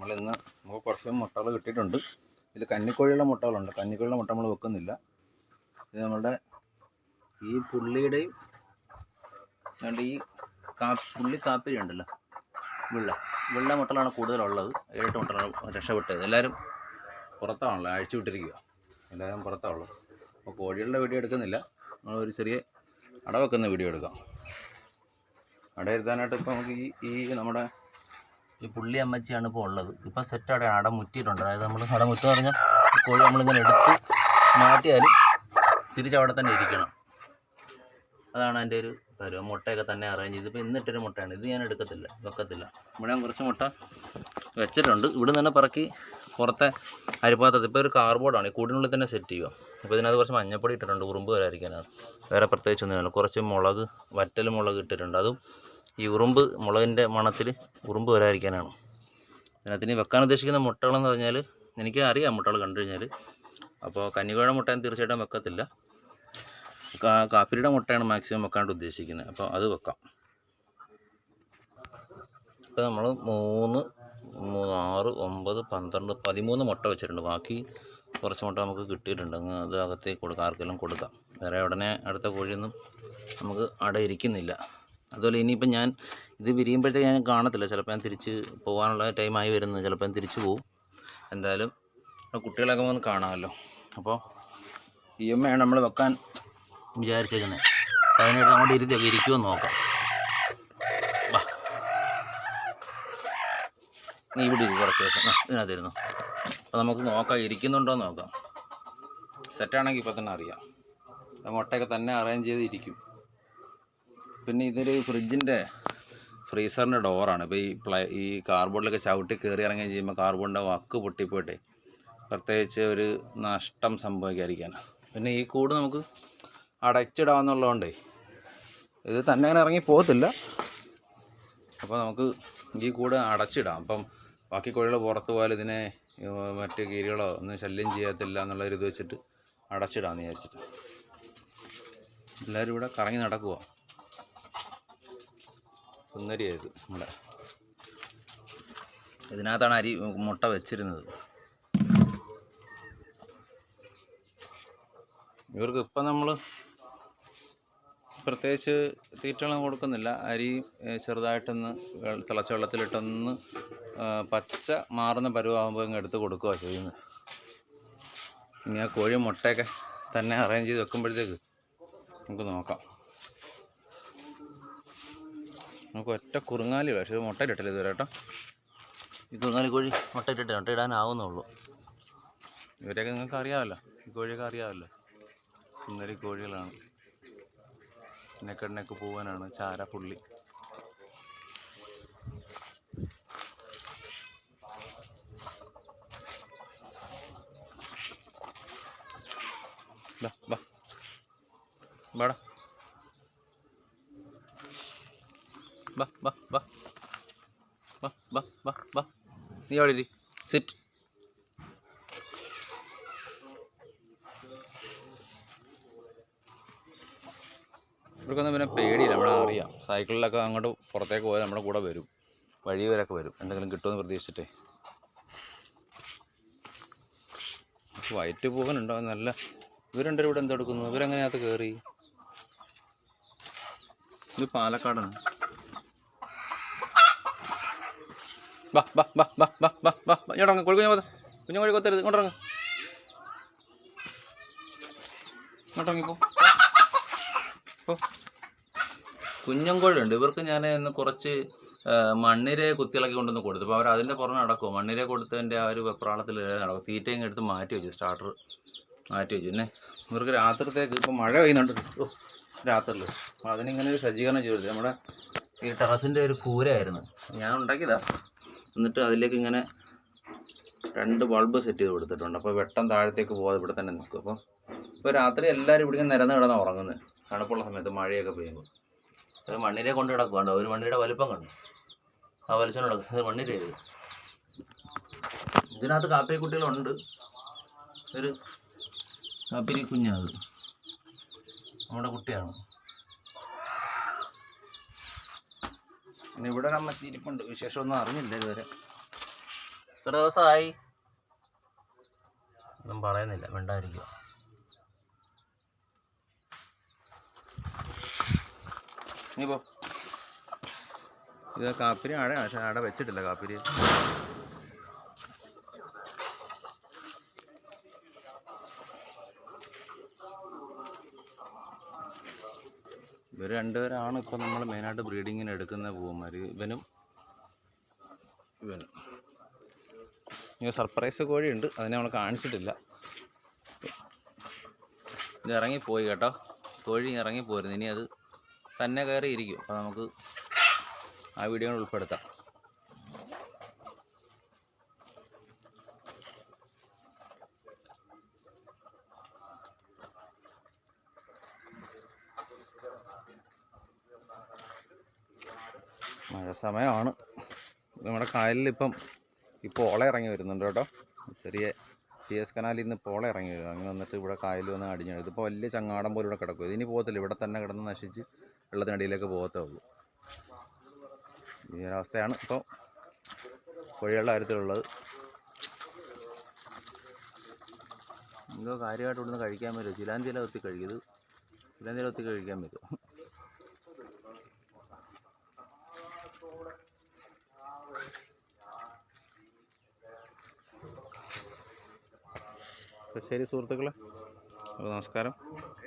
നമ്മളിന്ന് നമുക്ക് കുറച്ച് മുട്ടകൾ കിട്ടിയിട്ടുണ്ട്. ഇതിൽ കന്നിക്കോഴിയുടെ മുട്ടകളുണ്ട്. കന്നിക്കോഴിയുടെ മുട്ട നമ്മൾ വെക്കുന്നില്ല. ഇത് നമ്മളുടെ ഈ പുള്ളിയുടെയും അതുകൊണ്ട് ഈ കാ പുള്ളി കാപ്പിരി ഉണ്ടല്ലോ. വെള്ള. വെള്ള മുട്ടകളാണ് കൂടുതലുള്ളത്. ഏഴെട്ട് മുട്ടകളാണ് രക്ഷപ്പെട്ടത്. എല്ലാവരും പുറത്താണല്ലോ അഴിച്ചു വിട്ടിരിക്കുക എല്ലാവരും പുറത്താണല്ലോ. അപ്പോൾ കോഴികളുടെ വീഡിയോ എടുക്കുന്നില്ല. നമ്മളൊരു ചെറിയ അട വെക്കുന്ന വീഡിയോ എടുക്കാം. അടയിരുത്താനായിട്ട് ഇപ്പോൾ നമുക്ക് ഈ ഈ നമ്മുടെ ഈ പുള്ളി അമ്മച്ചിയാണ് ഇപ്പോൾ ഉള്ളത്. ഇപ്പോൾ സെറ്റ് അവിടെ അട മുറ്റിയിട്ടുണ്ട്. അതായത് നമ്മൾ അട മുറ്റെന്ന് പറഞ്ഞാൽ കോഴി നമ്മളിങ്ങനെ എടുത്ത് മാറ്റിയാലും തിരിച്ച് അവിടെ തന്നെ ഇരിക്കണം. അതാണ് എന്റെ ഒരു കാര്യം. മുട്ടയൊക്കെ തന്നെ അറേഞ്ച് ചെയ്ത്. ഇപ്പോൾ ഇന്നിട്ടൊരു മുട്ടയാണ്. ഇത് ഞാൻ എടുക്കത്തില്ല. വെക്കത്തില്ല. ഇവിടെ ഞാൻ കുറച്ച് മുട്ട വെച്ചിട്ടുണ്ട്. ഇവിടെ തന്നെ പറക്കി പുറത്തെ അരിപ്പാത്രത്തിൽ. ഇപ്പോൾ ഒരു കാർബോർഡാണ് ഈ കൂടിനുള്ളിൽ തന്നെ സെറ്റ് ചെയ്യുക അപ്പോൾ ഇതിനകത്ത് കുറച്ച് മഞ്ഞപ്പൊടി ഇട്ടിട്ടുണ്ട്. ഉറുമ്പ് വരാതിരിക്കാനാണ് വേറെ പ്രത്യേകിച്ചൊന്നുമില്ല കുറച്ച് മുളക് വറ്റൽ മുളക് ഇട്ടിട്ടുണ്ട്. അതും ഈ ഉറുമ്പ് മുളകിന്റെ മണത്തിൽ ഉറുമ്പ് വരാതിരിക്കാനാണ്. അതിനകത്തിന് വെക്കാൻ ഉദ്ദേശിക്കുന്ന മുട്ടകളെന്ന് പറഞ്ഞാൽ എനിക്ക് അറിയാം മുട്ടകൾ കണ്ടു കഴിഞ്ഞാൽ. അപ്പോൾ കന്നികോഴ മുട്ട തീർച്ചയായിട്ടും വെക്കത്തില്ല. കാപ്പിരിയുടെ മുട്ടയാണ് മാക്സിമം വെക്കാണ്ട് ഉദ്ദേശിക്കുന്നത്. അപ്പോൾ അത് വെക്കാം. ഇപ്പോൾ നമ്മൾ മൂന്ന് ആറ് ഒമ്പത് പന്ത്രണ്ട് പതിമൂന്ന് മുട്ട വെച്ചിട്ടുണ്ട്. ബാക്കി കുറച്ച് മുട്ട നമുക്ക് കിട്ടിയിട്ടുണ്ട്. അത് അകത്തേക്ക് കൊടുക്കാം. ആർക്കെല്ലാം കൊടുക്കാം. വേറെ ഉടനെ അടുത്ത കോഴിയൊന്നും നമുക്ക് അട ഇരിക്കുന്നില്ല അതുപോലെ ഇനിയിപ്പോൾ ഞാൻ ഇത് വിരിയുമ്പോഴത്തേക്ക് ഞാൻ കാണത്തില്ല. ചിലപ്പോൾ ഞാൻ തിരിച്ച് പോകാനുള്ള ടൈമായി വരുന്നത് ചിലപ്പോൾ ഞാൻ തിരിച്ച് പോകും എന്തായാലും കുട്ടികളൊക്കെ വന്ന് കാണാമല്ലോ. അപ്പോൾ ഈ അമ്മയാണ് നമ്മൾ വെക്കാൻ വിചാരിച്ചേക്കുന്നത് അതിനായിട്ട് അങ്ങോട്ട് ഇരുത്തി വിരിക്കുമെന്ന് നോക്കാം. വാ. നീ ഇവിടെ കുറച്ച് ദിവസം. ഇതിനകത്തിരുന്നു അപ്പോൾ നമുക്ക് നോക്കാം ഇരിക്കുന്നുണ്ടോ നോക്കാം. സെറ്റാണെങ്കിൽ ഇപ്പോൾ തന്നെ അറിയാം. മുട്ടയൊക്കെ തന്നെ അറേഞ്ച് ചെയ്ത് ഇരിക്കും. പിന്നെ ഇതൊരു ഫ്രിഡ്ജിന്റെ ഫ്രീസറിന്റെ ഡോറാണ് ഇപ്പോൾ ഈ പ്ലേ ഈ കാർബോർഡിലൊക്കെ ചവിട്ടി കയറി ഇറങ്ങി ചെയ്യുമ്പോൾ കാർബോർഡിന്റെ വക്ക് പൊട്ടിപ്പോയിട്ടെ പ്രത്യേകിച്ച് ഒരു നഷ്ടം സംഭവിക്കാതിരിക്കാൻ. പിന്നെ ഈ കൂട് നമുക്ക് അടച്ചിടാമെന്നുള്ളതുകൊണ്ടേ ഇത് തന്നെ അങ്ങനെ ഇറങ്ങി പോകത്തില്ല. അപ്പോൾ നമുക്ക് ഈ കൂട് അടച്ചിടാം. അപ്പം ബാക്കി കോഴികൾ പുറത്ത് പോയാൽ ഇതിനെ മറ്റ് കീരികളോ ഒന്നും ശല്യം ചെയ്യത്തില്ല എന്നുള്ള ഒരു ഇത് വെച്ചിട്ട് അടച്ചിടാമെന്ന് വിചാരിച്ചിട്ട്. എല്ലാവരും ഇവിടെ കറങ്ങി നടക്കുക സുന്ദരിയായത് നമ്മുടെ ഇതിനകത്താണ് അരി മുട്ട വെച്ചിരുന്നത്. ഇവർക്ക് ഇപ്പം നമ്മൾ പ്രത്യേകിച്ച് തീറ്റകളൊന്നും കൊടുക്കുന്നില്ല. അരി ചെറുതായിട്ടൊന്ന് തിളച്ച വെള്ളത്തിലിട്ടൊന്ന് പച്ച മാറുന്ന പരുവാകുമ്പോൾ ഇങ്ങ് എടുത്ത് കൊടുക്കുക ചെയ്യുന്നത്. ഇനി ആ കോഴി മുട്ടയൊക്കെ തന്നെ അറേഞ്ച് ചെയ്ത് വെക്കുമ്പോഴത്തേക്ക് നമുക്ക് നോക്കാം. നമുക്ക് ഒറ്റ കുറുങ്ങാലി പക്ഷേ ഇത് മുട്ട ഇട്ടില്ല ഇതുവരെ കേട്ടോ? ഈ കുറുങ്ങാലി കോഴി മുട്ട ഇട്ടില്ല മുട്ട ഇടാനാവുന്നുള്ളൂ ഇവരെയൊക്കെ നിങ്ങൾക്ക് അറിയാമല്ലോ. ഈ കോഴിയൊക്കെ അറിയാമല്ലോ. സുന്ദരി കോഴികളാണ്. നെക്കടിനൊക്കെ പോവാനാണ് ചാര പുള്ളി. ബാ ബാ ബാ ബാ ബാ ബാ ബാ നീ അവിടെ സിറ്റ് ഇവർക്കൊന്നും പിന്നെ പേടിയില്ല. നമ്മളെ അറിയാം. സൈക്കിളിലൊക്കെ അങ്ങോട്ട് പുറത്തേക്ക് പോയാൽ നമ്മുടെ കൂടെ വരും. വഴി വരെയൊക്കെ വരും. എന്തെങ്കിലും കിട്ടുമെന്ന് പ്രതീക്ഷിച്ചിട്ടേ. വയറ്റ് പോകാനുണ്ടോ നല്ല ഇവരുണ്ടോ ഇവിടെ എന്തെടുക്കുന്നു? ഇവരെങ്ങനെയകത്ത് കയറി ഇത് പാലക്കാടാണ്. വാ വാ വാ വാ വാ വാ ബാ ഇങ്ങോട്ടങ്ങ് കുഴി കുഞ്ഞു കുഞ്ഞു കുഴി കൊത്തരുത്. ഇങ്ങോട്ടങ്ങ് ഇങ്ങോട്ടങ്ങി പോ. ഉണ്ട് ഇവർക്ക് ഞാൻ ഇന്ന് കുറച്ച് മണ്ണിരെ കുത്തിളക്കി കൊണ്ടുവന്ന് കൊടുത്തു. അപ്പോൾ അവർ അതിന്റെ പുറമെ നടക്കുമോ മണ്ണിരെ കൊടുത്തതിന്റെ ആ ഒരു വെപ്രാളത്തിൽ നടക്കും. തീറ്റയും എടുത്ത് മാറ്റി വെച്ചു സ്റ്റാർട്ടർ മാറ്റി വെച്ചു. പിന്നെ ഇവർക്ക് രാത്രിത്തേക്ക് ഇപ്പോൾ മഴ പെയ്യുന്നുണ്ട്. രാത്രി അപ്പോൾ അതിനിങ്ങനെ ഒരു സജ്ജീകരണം ചെയ്തു നമ്മുടെ ഈ ടെറസിന്റെ ഒരു കൂരയായിരുന്നു ഞാൻ ഉണ്ടാക്കിയതാണ് എന്നിട്ട് അതിലേക്ക് ഇങ്ങനെ രണ്ട് ബൾബ് സെറ്റ് ചെയ്ത് കൊടുത്തിട്ടുണ്ട്. അപ്പോൾ വെട്ടം താഴത്തേക്ക് പോകാതെ ഇവിടെ തന്നെ നിൽക്കും. അപ്പോൾ ഇപ്പോൾ രാത്രി എല്ലാവരും ഇവിടെ നിരന്ന് കിടന്ന് ഉറങ്ങുന്നത് തണുപ്പുള്ള സമയത്ത് മഴയൊക്കെ പെയ്യുമ്പോൾ അത് മണ്ണിരെ കൊണ്ട് കിടക്കുന്നുണ്ട് ഒരു മണ്ണിയുടെ വലിപ്പം കണ്ടു? ആ വലിച്ചു കിടക്കുന്നത് മണ്ണിര ഇത് ഇതിനകത്ത് കാപ്പിരി കുട്ടികളുണ്ട് ഒരു കാപ്പിരി കുഞ്ഞാണ് നമ്മുടെ കുട്ടിയാണ്. പിന്നെ ഇവിടെ ഒരു അമ്മച്ചി വിശേഷം ഒന്നും അറിഞ്ഞില്ല ഇതുവരെ. എത്ര ദിവസമായി? ഒന്നും പറയുന്നില്ല. മിണ്ടായിരിക്കുക നീ പോ. ഇത് കാപ്പിരി ആടെ പക്ഷെ ആടെ വെച്ചിട്ടില്ല കാപ്പിരി. ഇവർ രണ്ടുപേരാണ് ഇപ്പം നമ്മൾ മെയിനായിട്ട് ബ്രീഡിങ്ങിന് എടുക്കുന്ന പൂവന്മാർ ഇവനും ഇവനും. ഇങ്ങനെ സർപ്രൈസ് കോഴിയുണ്ട്. അതിനെ നമ്മൾ കാണിച്ചിട്ടില്ല. ഇത് ഇറങ്ങിപ്പോയി കേട്ടോ. കോഴി ഇറങ്ങിപ്പോയിരുന്നു ഇനി അത് തന്നെ കയറി ഇരിക്കും അപ്പോൾ നമുക്ക് ആ വീഡിയോ ഉൾപ്പെടുത്താം. സമയമാണ്. നമ്മുടെ കായലിൽ ഇപ്പം ഇപ്പോൾ ഓള ഇറങ്ങി വരുന്നുണ്ട് കേട്ടോ. ചെറിയ സി എസ് കനാലിൽ നിന്ന് ഇപ്പോൾ ഓള ഇറങ്ങി വരും. അങ്ങനെ വന്നിട്ട് ഇവിടെ കായൽ വന്ന് അടിഞ്ഞാണ് ഇതിപ്പോൾ വലിയ ചങ്ങാടം പോലെ ഇവിടെ കിടക്കും. ഇതിനി പോകത്തില്ല. ഇവിടെ തന്നെ കിടന്ന് നശിച്ച് വെള്ളത്തിനടിയിലേക്ക് പോകത്തേ ഉള്ളൂ. ഈ ഒരവസ്ഥയാണ് ഇപ്പോൾ കുഴിയുള്ള കാര്യത്തിലുള്ളത്. എന്തോ കാര്യമായിട്ട് ഇവിടുന്ന് കഴിക്കാൻ പറ്റുമോ? ചിലാന്തിയില ഒത്തി കഴിക്കും ഇത് ചിലാന്തിയില ഒത്തി കഴിക്കാൻ പറ്റുമോ? അപ്പോൾ ശരി സുഹൃത്തുക്കളെ നമസ്കാരം.